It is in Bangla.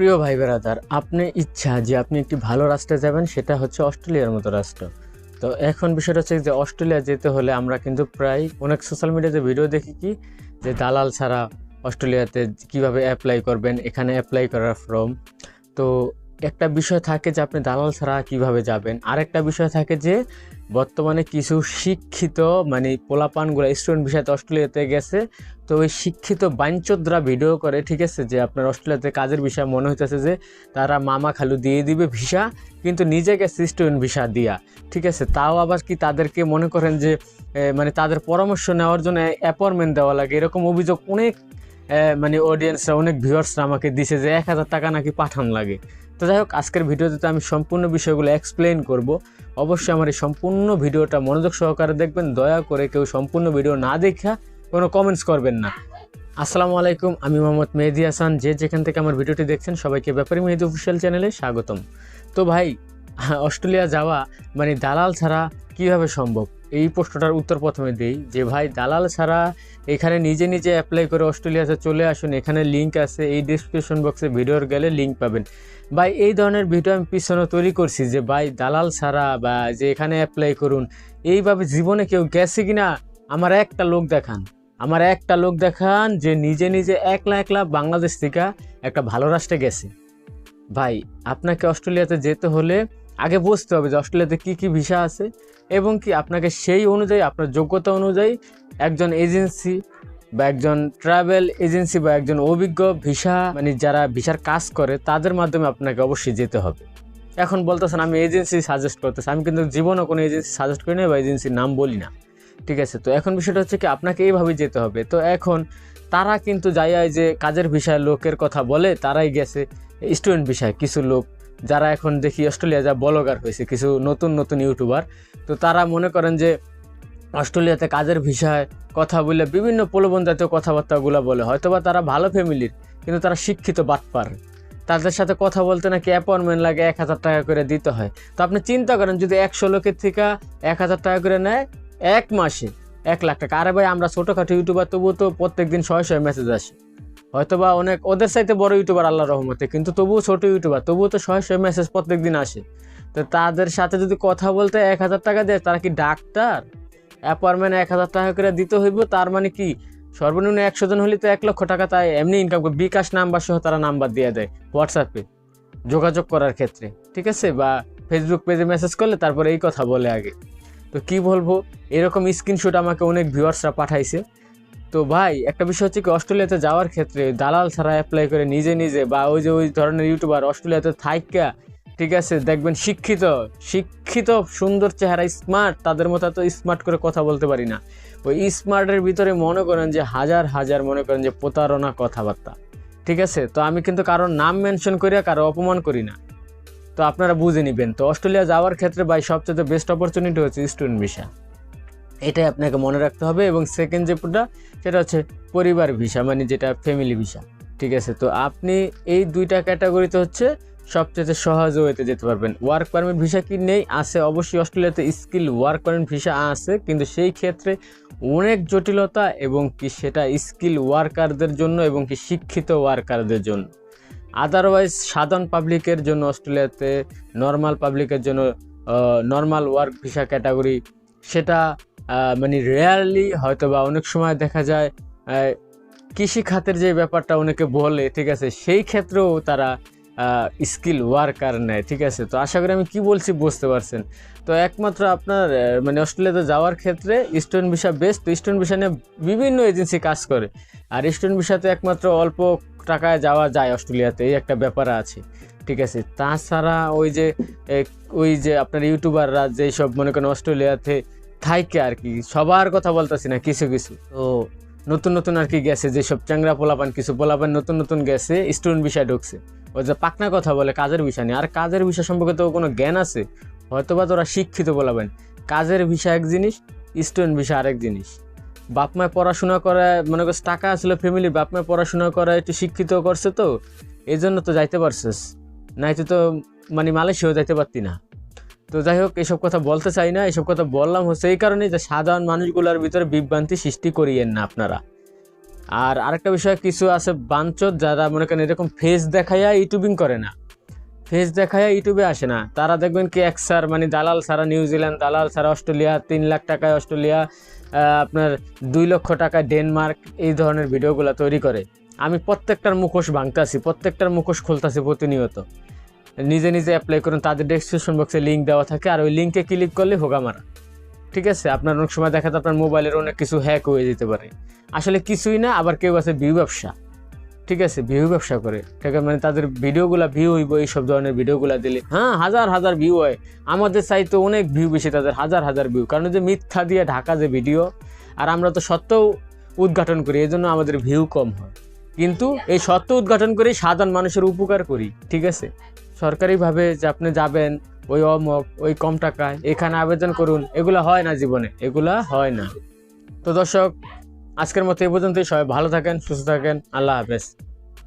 প্রিয় ভাই বেড়াদার আপনি ইচ্ছা যে আপনি একটি ভালো রাষ্ট্রে যাবেন, সেটা হচ্ছে অস্ট্রেলিয়ার মতো রাষ্ট্র। তো এখন বিষয়টা হচ্ছে যে অস্ট্রেলিয়া যেতে হলে আমরা কিন্তু প্রায় অনেক সোশ্যাল মিডিয়াতে ভিডিও দেখি কি, যে দালাল ছাড়া অস্ট্রেলিয়াতে কীভাবে অ্যাপ্লাই করবেন, এখানে অ্যাপ্লাই করার ফর্ম তো একটা বিষয় থাকে যে আপনি দালাল ছাড়া কীভাবে যাবেন? আরেকটা বিষয় থাকে যে বর্তমানে কিছু শিক্ষিত মানে পোলাপানগুলো স্টুডেন্ট বিষয়তে অস্ট্রেলিয়াতে গেছে, তো ওই শিক্ষিত বাঞ্চোদরা ভিডিও করে, ঠিক আছে? যে আপনার অস্ট্রেলিয়াতে কাজের বিষয় মনে হইতেছে যে তারা মামা খালু দিয়ে দিবে ভিসা কিন্তু নিজে গেছে স্টুডেন্ট ভিসা দিয়া, ঠিক আছে? তাও আবার কি তাদেরকে মনে করেন যে মানে তাদের পরামর্শ নেওয়ার জন্য অ্যাপয়েন্টমেন্ট দেওয়া লাগে, এরকম অভিযোগ অনেক মানে অডিয়েন্সরা অনেক ভিউয়ার্সরা আমাকে দিছে যে এক হাজার টাকা নাকি পাঠান লাগে। তো যাই হোক, আজকের ভিডিওতে তো আমি সম্পূর্ণ বিষয়গুলো এক্সপ্লেন করব। অবশ্যই আমার এই সম্পূর্ণ ভিডিওটা মনোযোগ সহকারে দেখবেন। দয়া করে কেউ সম্পূর্ণ ভিডিও না দেখা, কোনো কমেন্টস করবেন না। আসসালামু আলাইকুম, আমি মোহাম্মদ মেহেদি হাসান। যে যেখান থেকে আমার ভিডিওটি দেখছেন, সবাইকে ব্যাপারী মেহেদি অফিসিয়াল চ্যানেলে স্বাগতম। তো ভাই অস্ট্রেলিয়া যাওয়া মানে দালাল ছাড়া কীভাবে সম্ভব? এই প্রশ্নটার উত্তর প্রথমে দিই যে, ভাই, দালাল ছাড়া এখানে নিজে নিজে অ্যাপ্লাই করে অস্ট্রেলিয়াতে চলে আসুন, এখানে লিঙ্ক আছে, এই ডিসক্রিপশন বক্সে ভিডিওর গেলে লিঙ্ক পাবেন। ভাই, এই ধরনের ভিডিও আমি পিছনে তৈরি করছি যে, ভাই, দালাল ছাড়া বা যে এখানে অ্যাপ্লাই করুন, এইভাবে জীবনে কেউ গেছে কি না আমার একটা লোক দেখান। আমার একটা লোক দেখান যে, নিজে নিজে একলা একলা বাংলাদেশ থেকে একটা ভালো রাষ্ট্রে গেছে। ভাই, আপনাকে অস্ট্রেলিয়াতে যেতে হলে আগে বুঝতে হবে যে অস্ট্রেলিয়াতে কী কী ভিসা আছে এবং কি আপনাকে সেই অনুযায়ী, আপনার যোগ্যতা অনুযায়ী একজন এজেন্সি বা একজন ট্রাভেল এজেন্সি বা একজন অভিজ্ঞ ভিসা মানে যারা ভিসার কাজ করে, তাদের মাধ্যমে আপনাকে অবশ্যই যেতে হবে। এখন বলতেছেন, আমি এজেন্সি সাজেস্ট করতেছি। আমি কিন্তু জীবনও কোনো এজেন্সি সাজেস্ট করি না বা এজেন্সির নাম বলি না। ঠিক আছে? তো এখন বিষয়টা হচ্ছে কি, আপনাকে এইভাবেই যেতে হবে। তো এখন তারা কিন্তু যাই যে কাজের বিষয়ে লোকের কথা বলে, তারাই গেছে স্টুডেন্ট বিষয়। কিছু লোক যারা এখন দেখি অস্ট্রেলিয়া যা বলগার হয়েছে, কিছু নতুন নতুন ইউটিউবার, তো তারা মনে করেন যে অস্ট্রেলিয়াতে কাজের ভিসায় কথা বলে বিভিন্ন প্রলোভন জাতীয় কথাবার্তাগুলো বলে। হয়তোবা তারা ভালো ফ্যামিলির, কিন্তু তারা শিক্ষিত বাটপার। তাদের সাথে কথা বলতে নাকি অ্যাপয়েন্টমেন্ট লাগে এক হাজার টাকা করে দিতে হয়। তো আপনি চিন্তা করেন, যদি একশো লোকের থেকে এক হাজার টাকা করে নেয়, এক মাসে এক লাখ টাকা। আরে ভাই, আমরা ছোটোখাটো ইউটিউবার, তবুও তো প্রত্যেক দিন শয়ে মেসেজ আসে। হয়তোবা অনেক ওদের সাইতে বড় ইউটিউবার আল্লাহ রহমতে, কিন্তু তবুও ছোট ইউটিউবার তবুও তো শয়ে শয়ে মেসেজ প্রত্যেক দিন আসে। তো তাদের সাথে যদি কথা বলতে এক হাজার টাকা দেয়, তারা কি ডাক্তার? অ্যাপয়েন্টমেন্ট এক হাজার টাকা করে দিতে হইব, তার মানে কি? সর্বনিম্ন একশো জন হলে তো এক লক্ষ টাকা তাই এমনি ইনকাম করে, বিকাশ নাম্বার সহ তারা নাম্বার দিয়ে দেয় হোয়াটসঅ্যাপে যোগাযোগ করার ক্ষেত্রে, ঠিক আছে? বা ফেসবুক পেজে মেসেজ করলে তারপরে এই কথা বলে আগে। তো কি বলব? এরকম স্ক্রিনশট আমাকে অনেক ভিউয়ার্সরা পাঠাইছে। তো ভাই, একটা বিষয় হচ্ছে কি, অস্ট্রেলিয়াতে যাওয়ার ক্ষেত্রে দালাল ছাড়া অ্যাপ্লাই করে নিজে নিজে বা ওই যে ওই ধরনের ইউটিউবার অস্ট্রেলিয়াতে থাইকা, ঠিক আছে, দেখবেন শিক্ষিত শিক্ষিত, সুন্দর চেহারা স্মার্ট তাদের মতো তো স্মার্ট করে কথা বলতে পারি না। ওই স্মার্টের ভিতরে মনে করেন যে হাজার হাজার মনে করেন যে প্রতারণা কথাবার্তা, ঠিক আছে? তো আমি কিন্তু কারোর নাম মেনশন করিয়া কারও অপমান করি না। তো আপনারা বুঝে নেবেন। তো অস্ট্রেলিয়া যাওয়ার ক্ষেত্রে ভাই সবচেয়ে বেস্ট অপরচুনিটি হচ্ছে স্টুডেন্ট ভিসা এটাই আপনাকে মনে রাখতে হবে এবং সেকেন্ড যেটা সেটা হচ্ছে পরিবার ভিসা মানে যেটা ফ্যামিলি ভিসা ঠিক আছে? তো আপনি এই দুইটা ক্যাটাগরিতে হচ্ছে সবচেয়ে সহজ ওয়েতে যেতে পারবেন। ওয়ার্ক পারমিট ভিসা কি নেই? আছে অবশ্যই অস্ট্রেলিয়াতে স্কিল ওয়ার্ক পারমিট ভিসা আছে, কিন্তু সেই ক্ষেত্রে অনেক জটিলতা এবং কি সেটা স্কিল ওয়ার্কারদের জন্য এবং কি শিক্ষিত ওয়ার্কারদের জন্য। আদারওয়াইজ সাধারণ পাবলিকের জন্য অস্ট্রেলিয়াতে নর্মাল পাবলিকের জন্য নর্মাল ওয়ার্ক ভিসা ক্যাটাগরি সেটা মানে রেয়ারলি হয়তো বা অনেক সময় দেখা যায় কৃষি খাতের যে ব্যাপারটা অনেকে বলে, ঠিক আছে, সেই ক্ষেত্রেও তারা স্কিল ওয়ার্কার নেয়, ঠিক আছে? তো আশা করি আমি কি বলছি বুঝতে পারছেন। তো একমাত্র আপনার মানে অস্ট্রেলিয়াতে যাওয়ার ক্ষেত্রে স্টুডেন্ট ভিসা বেস্ট তো স্টুডেন্ট ভিসা নিয়ে বিভিন্ন এজেন্সি কাজ করে। আর স্টুডেন্ট ভিসাতে একমাত্র অল্প টাকায় যাওয়া যায় অস্ট্রেলিয়াতে, এই একটা ব্যাপার আছে, ঠিক আছে? তাছাড়া ওই যে ওই যে আপনার ইউটিউবাররা যেই সব মনে করেন অস্ট্রেলিয়াতে থাইকে আর কি, সবার কথা বলতেছি না, কিছু কিছু। তো নতুন নতুন আর কি গেছে, যেসব চ্যাংরা পোলাপান, কিছু পোলাপান নতুন নতুন গেছে স্টুডেন্ট বিষয় ঢুকছে। ওই যে পাকনা কথা বলে, কাজের বিষয় নিয়ে। আর কাজের বিষয় সম্পর্কে তো কোনো জ্ঞান আছে? হয়তোবা তোরা শিক্ষিত পোলাবেন কাজের বিষয় এক জিনিস স্টুডেন্ট বিষয় আরেক জিনিস। বাপ মায় পড়াশোনা করে, মনে করছে টাকা আসলে ফ্যামিলি বাপ মায় পড়াশোনা করা, একটু শিক্ষিত করছে তো এই জন্য তো যাইতে পারছিস। নাইতো তো মানে মালয়েশিয়াও যাইতে পারতি না। তো যাই হোক, এসব কথা বলতে চাই না, এসব কথা বললাম হচ্ছে এই কারণে যে সাধারণ মানুষগুলোর ভিতরে বিভ্রান্তি সৃষ্টি করিয়েন না আপনারা। আর আরেকটা বিষয়, কিছু আছে বাঞ্চত যারা মনে করেন এরকম ফেস দেখাইয়া ইউটিউবিং করে না। ফেস দেখাইয়া ইউটিউবে আসে না। তারা দেখবেন কি এক স্যার মানে দালাল সারা নিউজিল্যান্ড দালাল সারা অস্ট্রেলিয়া তিন লাখ টাকায় অস্ট্রেলিয়া আপনার দুই লক্ষ টাকায় ডেনমার্ক এই ধরনের ভিডিওগুলো তৈরি করে। আমি প্রত্যেকটার মুখোশ ভাঙতাছি, প্রত্যেকটার মুখোশ খুলতাছি প্রতিনিয়ত। নিজে নিজে অ্যাপ্লাই করুন, তাদের ডেসক্রিপশন বক্সে লিঙ্ক দেওয়া থাকে, আর ওই লিঙ্কে ক্লিক করলে হোগা মারা ঠিক আছে? আপনার অনেক সময় দেখা যায় আপনার মোবাইলের অনেক কিছু হ্যাক হয়ে যেতে পারে। আসলে কিছুই না, আবার কেউ আছে ভিউ ব্যবসা। ঠিক আছে? ভিউ ব্যবসা করে। ঠিক আছে? মানে তাদের ভিডিওগুলা ভিউ হইব, এইসব ধরনের ভিডিওগুলা দিলে। হ্যাঁ হাজার হাজার ভিউ হয়। আমাদের চাইতে অনেক ভিউ বেশি তাদের, হাজার হাজার ভিউ কারণ যে মিথ্যা দিয়ে ঢাকা যে ভিডিও আর আমরা তো সত্ত্বেও উদ্ঘাটন করি এই জন্য আমাদের ভিউ কম হয়। কিন্তু এই সত্য উদ্ঘাটন করে, সাধারণ মানুষের উপকার করি। ঠিক আছে? সরকারিভাবে যে আপনি যাবেন ওই অমক, ওই কম টাকায় এখানে আবেদন করুন। এগুলো হয় না জীবনে, এগুলা হয় না। তো দর্শক, আজকের মতো এই পর্যন্তই। সবাই ভালো থাকেন, সুস্থ থাকেন। আল্লাহ হাফেজ।